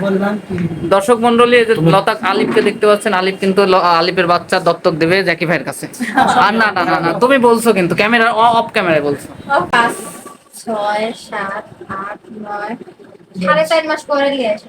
বললাম দর্শক মন্ডলী যে লতা আলিফকে দেখতে পাচ্ছেন আলিফ কিন্তু ল- আলিফের বাচ্চা দত্তক দেবে জাকি ভাইয়ের কাছে। আর না না না না তুমি বলছো কিন্তু ক্যামেরা অফ ক্যামেরায় বলছো। ছয় সাত আট নয় সাড়ে চার মাস পরে নিয়ে আসে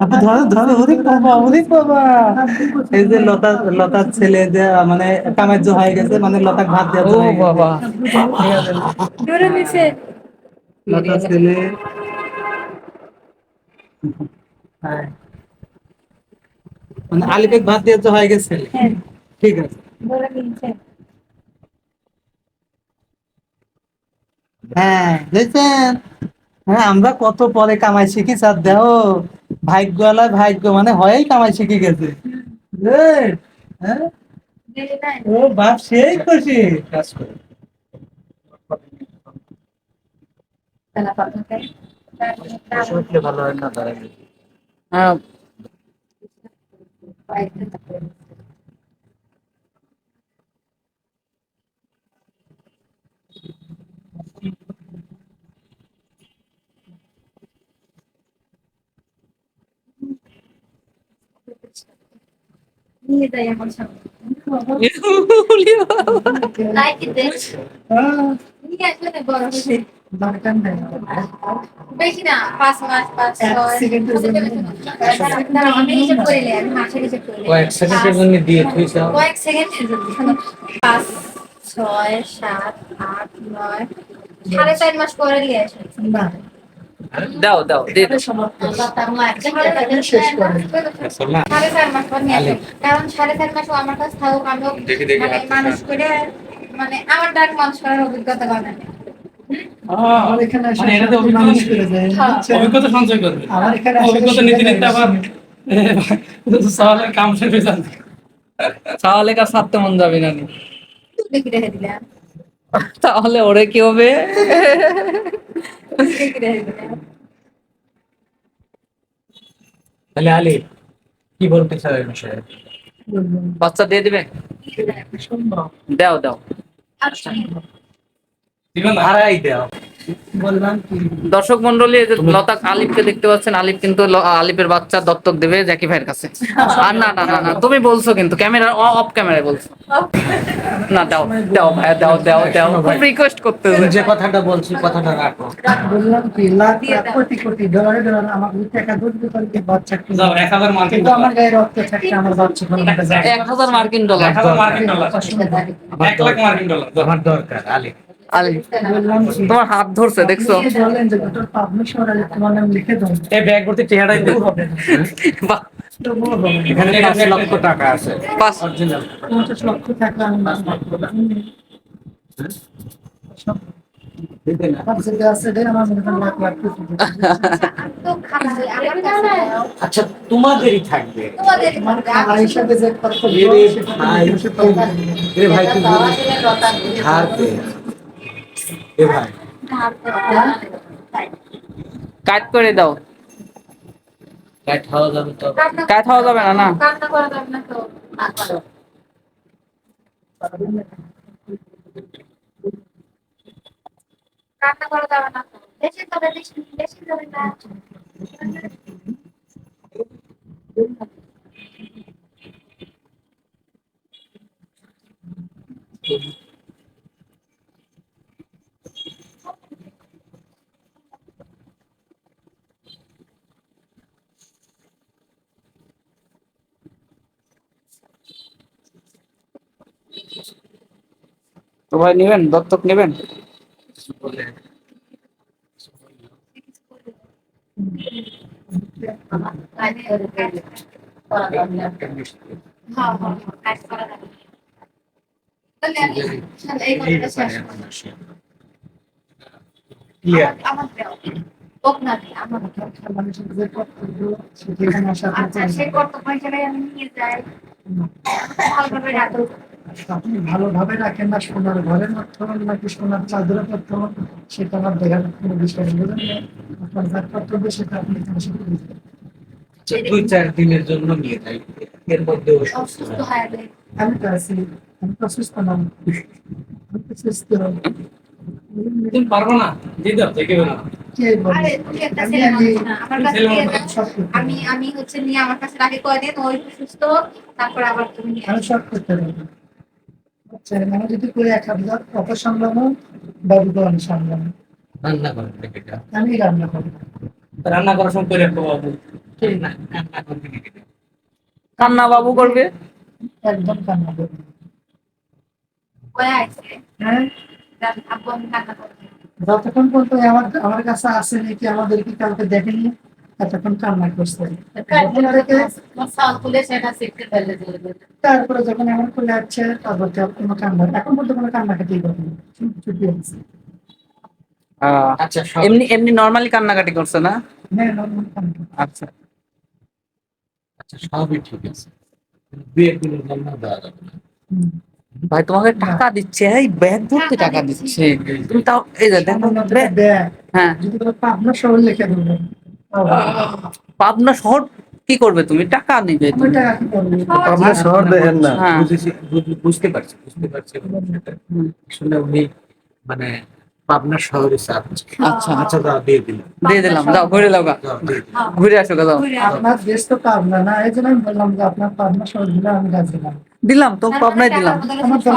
ধরো ধরো ওরে বাবা ওরে বাবা। এই যে লতা লতার ছেলে যে মানে হয়ে গেছে মানে লতা ভাত দেওয়ার ও হয়ে। বাবা। ধরে নিছে। লতার ছেলে। হ্যাঁ। মানে আলিপেক ভাত দেওয়ার জন্য হয়ে গেছে। হ্যাঁ। ঠিক আছে। হ্যাঁ দেখছেন? হ্যাঁ আমরা কত পরে কামাই শিখি স্যার দেহ ভাগ্যওয়ালা ভাগ্য মানে হয়েই কামাই শিখে গেছে। হ্যাঁ? ও বাপ সেই খুশি। হ্যাঁ নিয়ে যাই না পাঁচ মাস পাঁচ আমি হিসেব করে নিই, আমি মাসের হিসেব কয়েক সেকেন্ডের পাঁচ ছয় সাত আট নয় সাড়ে চার মাস পরে নিয়ে আসে দাও দাও সাড়ে চার মাস পর নিয়ে আসে কারণ সাড়ে চার মাস আমার কাছে থাকুক আমিও মানুষ করে মানে আমার ডাক মানুষ করার অভিজ্ঞতা বানায়। আমার এখানে আসে মানুষ করে যায়। হ্যাঁ। অভিজ্ঞতা সঞ্চয় করবে। আমার এখানে আসে অভিজ্ঞতা নীতি নিতে আবার কাম শেষে যান তাহলে কাজ ছাড়তে মন যাবে না তাহলে ওরে কি হবে? তাহলে আলি কি বলতে চাও এই বিষয়ে? বাচ্চা দিয়ে দিবে? দাও দাও। দিবেন হারাই দাও। দর্শক মন্ডলী এই যে লতা আলিফকে দেখতে পাচ্ছেন আলিফ কিন্তু আলিফের বাচ্চা দত্তক দেবে জাকি ভাইয়ের কাছে। আর না না না না তুমি বলছো কিন্তু ক্যামেরা অফ ক্যামেরায় বলছো। না দাও দাও ভাইয়া দাও দাও দাও খুব রিকোয়েস্ট করতে যে কথাটা বলছি কথাটা রাখো। বললাম কি লাখ কোটি কোটি ডলারে ডলার আমার টাকা দুধ বিতর্কে বাচ্চা কিনে। যাও এক হাজার মার্কিন কিন্তু আমার গায়ে রক্ত থাকতে আমার বাচ্চা কোনো একটা যায় এক হাজার মার্কিন ডলার। এক হাজার মার্কিন ডলার। এক লাখ মার্কিন ডলার। আমার দরকার আলিফ। কি তোমার হাত ধরছে দেখছ? লক্ষ টাকা আছে। লক্ষ টাকা। আচ্ছা তোমাদেরই থাকবে। ভাই আমি পাই না। এরে ভাই তুই ধার দে এ ভাই। কাট করে দাও। কাট খাওয়া যাবে তো। কাট হওয়া যাবে না না। কান্না করা যাবে না। তো কান্না করা যাবে না তো। দেশে যাবে দেশে দেশে যাবে না তো ভাই নেবেন দত্তক নেবেন মানে হ্যাঁ, হ্যাঁ, কাজ করা যাবে। তাহলে আমি তাহলে এই কথাটা শেষ করি। ক্লিয়ার আমার- আমার দেও। ওক না দিয়ে, আমার দেও। আচ্ছা, সেই কর্তব্য হিসেবে আমি নিয়ে যাই। ভালোভাবে রাখব। আপনি ভালোভাবে রাখেন না সোনার ঘরে রাখতে নাকি সোনার চাদরে সেটা আমার দেখার কোনো বিষয় আপনার যা কর্তব্য সেটা আপনি আচ্ছা, দুই চার দিনের জন্য নিয়ে যাই। এর মধ্যে অসুস্থ হয়ে আমি তো আছি আমি তো অসুস্থ না। আমি তো সুস্থ। পারব না? আমি আমি না, হচ্ছে নিয়ে আমার কাছে রাখে কয়দিন ওই সুস্থ তারপর আবার তুমি আমি। সব করতে পারি যদি করে এক হাজার বাবুকে আমি রান্না দেখে আমি রান্না করি। রান্না করার সময় করে রাখব বাবু। ঠিক না রান্না করতে কান্না বাবু করবে? একদম কান্না করি আইছে, হ্যাঁ। যতক্ষণ পর্যন্ত আমার আমার কাছে আসে নাকি আমাদেরকে কালকে দেখেনি এতক্ষণ কান্না করছে। তারপরে যখন আমার কোলে আসছে তারপর তো কোনো কান্না এখন পর্যন্ত কোনো কান্না খেতেই পারি ছুটি আছে আচ্ছা এমনি এমনি নর্মালি কান্নাকাটি করছে না? হ্যাঁ কান্না। আচ্ছা। আচ্ছা সবই ঠিক আছে। বিয়ের দিনের দেওয়া যাবে না। ভাই তোমাকে টাকা দিচ্ছে এই ব্যাগ ভর্তি টাকা দিচ্ছে। তুমি তাও এই যে দেখো হ্যাঁ। যদি পাবনা শহর লিখে দেবো পাবনা শহর কি করবে তুমি? টাকা নিবে আপনার শহর দেখেন না। হ্যাঁ। বুঝতে পারছি বুঝতে পারছি আসলে উনি মানে পাবনা শহরে আচ্ছা। আচ্ছা দাও দিয়ে দিলাম। দিয়ে দিলাম। যাও ঘুরে লাও ঘুরে আসো যাও ঘুরে আসো। আপনার দেশ তো পাবনা না। এই জন্য আমি বললাম যে আপনার পাবনা শহর দিলে আমি রাজি না দিলাম তো পাবনায় দিলাম।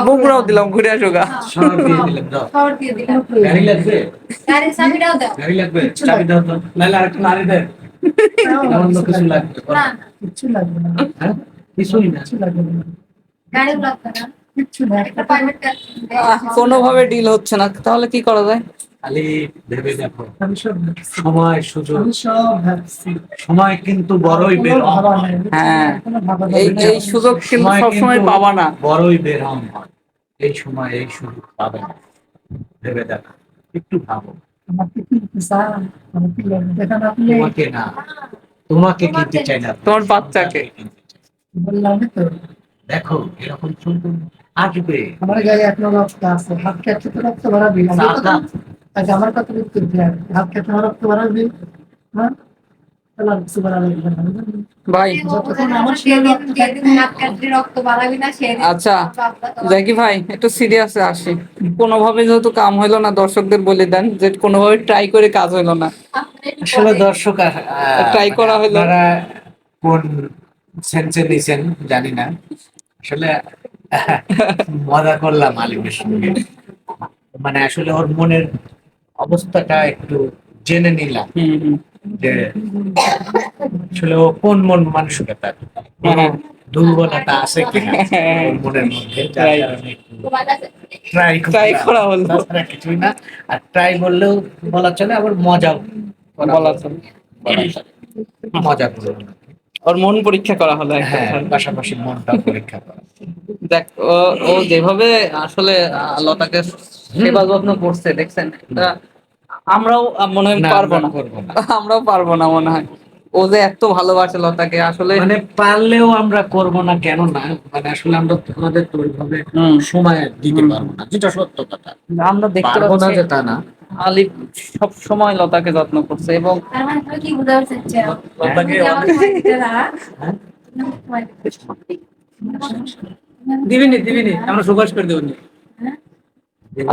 বগুড়াও দিলাম ঘুরে আসো গা। হ্যাঁ? কোনোভাবে ডিল হচ্ছে না। তাহলে কি করা যায়? খালি ভেবে দেখো। সময় সুযোগ। সময় কিন্তু বড়ই বের হ্যাঁ। এই সুযোগ কিন্তু সময় সবসময় পাবা না। বড়ই বের এই সময় এই সুযোগ পাবে না। ভেবে দেখো। একটু ভাবো। তোমাকে না। তোমাকে কিনতে চাই না। তোমার বাচ্চাকে। বললাম তো দেখো এরকম সুন্দর আসবে। আমার গায়ে এখনও রক্ত আছে। হাত কাটতে তো রক্ত বাড়াবি আচ্ছা আমার কথা উত্তর দিয়ে। হাত যতক্ষণ আমার রক্ত না, আচ্ছা বাবা ভাই একটু সিরিয়াসে আসি। কোনোভাবে যেহেতু কাম হইল না দর্শকদের বলে দেন যে কোনোভাবে ট্রাই করে কাজ হইল না। আসলে দর্শক Try করা হলো। আপনারা কোন সেন্সে নিছেন জানি না। আসলে মজা করলাম আলিমের সঙ্গে। মানে আসলে ওর মনের অবস্থাটা একটু জেনে নিলাম। যে আসলে ও কোন মন মানসিকতার? হ্যাঁ। দুর্বলতা আছে কিনা? মনের মধ্যে যার Right. কারণে একটু তোমার কাছে ট্রাই করা হলো। তাছাড়া কিছুই না। আর ট্রাই বললেও বলা চলে আবার মজাও বলা চলে। মজা করব না। ওর মন পরীক্ষা করা হলো হ্যাঁ পাশাপাশি মনটা পরীক্ষা করা। দেখ ও যেভাবে আসলে লতাকে সেবা যত্ন করছে দেখছেন? এটা আমরাও মনে হয় পারব না। করব আমরাও পারব না মনে হয়। ও যে এত ভালোবাসে লতাকে আসলে মানে পারলেও আমরা করব না কেন না মানে আসলে আমরা তোমাদের ওইভাবে সময় দিতে পারব না যেটা সত্য কথা। আমরা দেখতে পারব না পাচ্ছি যে তা না। আলিফ সব সময় লতাকে যত্ন করছে এবং মানে? হ্যাঁ? না। দিবিনি দিবিনি আমরা সুপারিশ করে দেবনি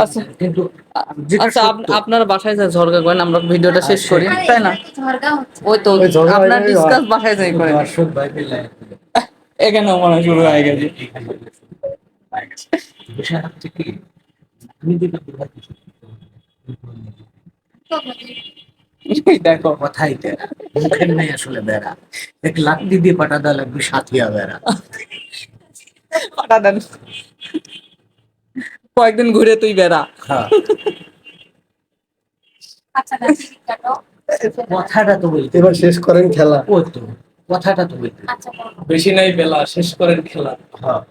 আচ্ছা। আচ্ছা সত্য, আপনার বাসায় ঝরগা করেন আমরা ভিডিওটা শেষ করি তাই না? এখানে ওই তো আপনার ডিসকাস বাসায় যাই মনে শুরু হয়ে গেছে। দেখো। কথাই মুখের নেই আসলে বেড়া। এক দিয়ে পাঠা লাগবে সাথিয়া বেড়া। পাঠা দেন। কয়েকদিন ঘুরে তুই বেড়া। হ্যাঁ। আচ্ছা না, ঠিক কাটো। কথাটা তো বলতে এবার শেষ করেন খেলা। ওই তো কথাটা তো বলতে। বেশি নাই বেলা শেষ করেন খেলা। হ্যাঁ,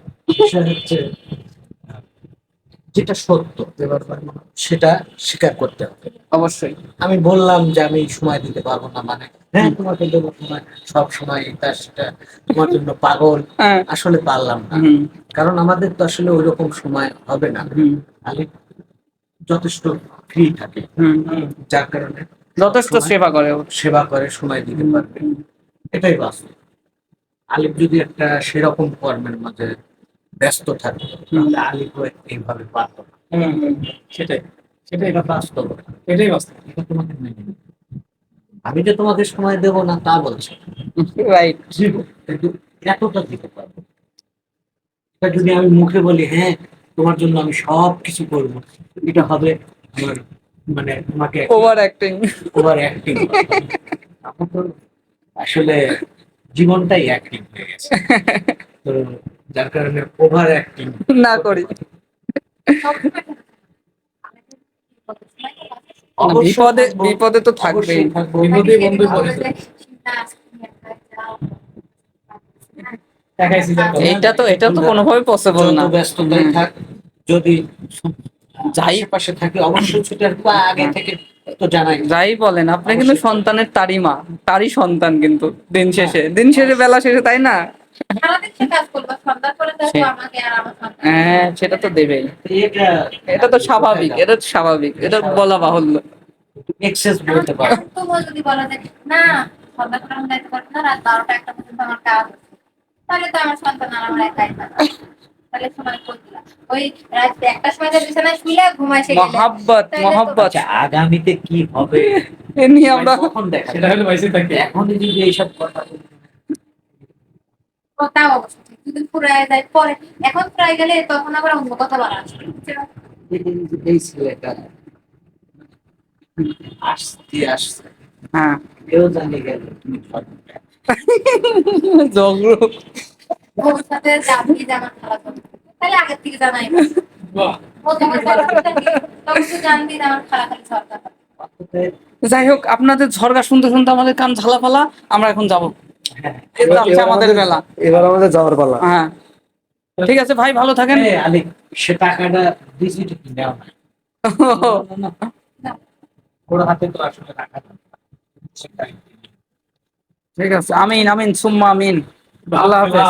যেটা সত্য সেটা স্বীকার করতে হবে। অবশ্যই। আমি বললাম যে আমি সময় দিতে পারব না মানে হ্যাঁ তোমাকে দেবো সময় সব সময় এটা সেটা তোমার জন্য পাগল। হ্যাঁ। আসলে পারলাম না। কারণ আমাদের তো আসলে ওই রকম সময় হবে না। খালি যথেষ্ট ফ্রি থাকে। যার কারণে যথেষ্ট সেবা করে সেবা করে সময় দিতে পারবে। এটাই বাস্তব। আলিফ যদি একটা সেরকম কর্মের মাঝে ব্যস্ত থাকে তাহলে এইভাবে পারতো সেটাই সেটাই এটা বাস্তব। এটাই বাস্তব এটা তোমাকে মেনে আমি যে তোমাকে সময় দেব না তা বলছি রাইট কিন্তু এতটা দিতে পারব। এটা যদি আমি মুখে বলি হ্যাঁ তোমার জন্য আমি সব কিছু করব এটা হবে আমার মানে তোমাকে ওভার অ্যাক্টিং ওভার অ্যাক্টিং আমার তো আসলে জীবনটাই অ্যাক্টিং হয়ে গেছে। তো যার কারণে ওভার অ্যাক্টিং না করি। বিপদে বিপদে তো থাকবেই। বিপদে বন্ধু করে। এইটা তো এটা তো কোনোভাবে পসিবল না। যত ব্যস্ততায় থাক যদি যাই পাশে থাকে অবশ্যই ছুটে আগে থেকে তো জানাই। যাই বলেন আপনি কিন্তু সন্তানের তারই মা তারই সন্তান কিন্তু দিন শেষে। দিন শেষে বেলা শেষে তাই না? হ্যাঁ সেটা তো দেবেই। এটা এটা তো স্বাভাবিক এটা স্বাভাবিক এটা বলা বাহুল্য। এক্সেস বলতে পারো। যদি বলা যায়, না, সন্ধ্যার পরে আমি যাইতে পারব না, রাত বারোটা একটা পর্যন্ত আমার কাজ তাহলে তো আমার সন্তান আর আমার একাই তাহলে সময় কই ওই রাত একটার সময় যে বিছানায় শুইলে ঘুমায় সে মহাব্বত মহাব্বত। আচ্ছা আগামীতে কি হবে? এ নিয়ে আমরা কখন দেখা? সেটা হলে বাইসে থাকি এখন যদি এইসব কথা তাও অবশ্য ফুরায় যায় পরে, এখন ফুরায় গেলে তখন আবার অন্য কথা বলা আসবে। এই ছেলেটা আসতে আসছে। হ্যাঁ। কেউ জানি গেল তুমি সবটা। ভবিষ্যতে চলবে। তাহলে আগের থেকে জানাই। যাই হোক আপনাদের ঝরগা শুনতে শুনতে আমাদের কান ঝালাপালা আমরা এখন যাব। আমাদের বেলা। এবার আমাদের যাওয়ার পালা। হ্যাঁ। ঠিক আছে ভাই ভালো থাকেন। সে টাকাটা দিছি ঠিকই। ওর হাতে তো আসলে টাকা ঠিক আছে আমিন আমিন সুম্মা আমিন। আল্লাহ হাফেজ।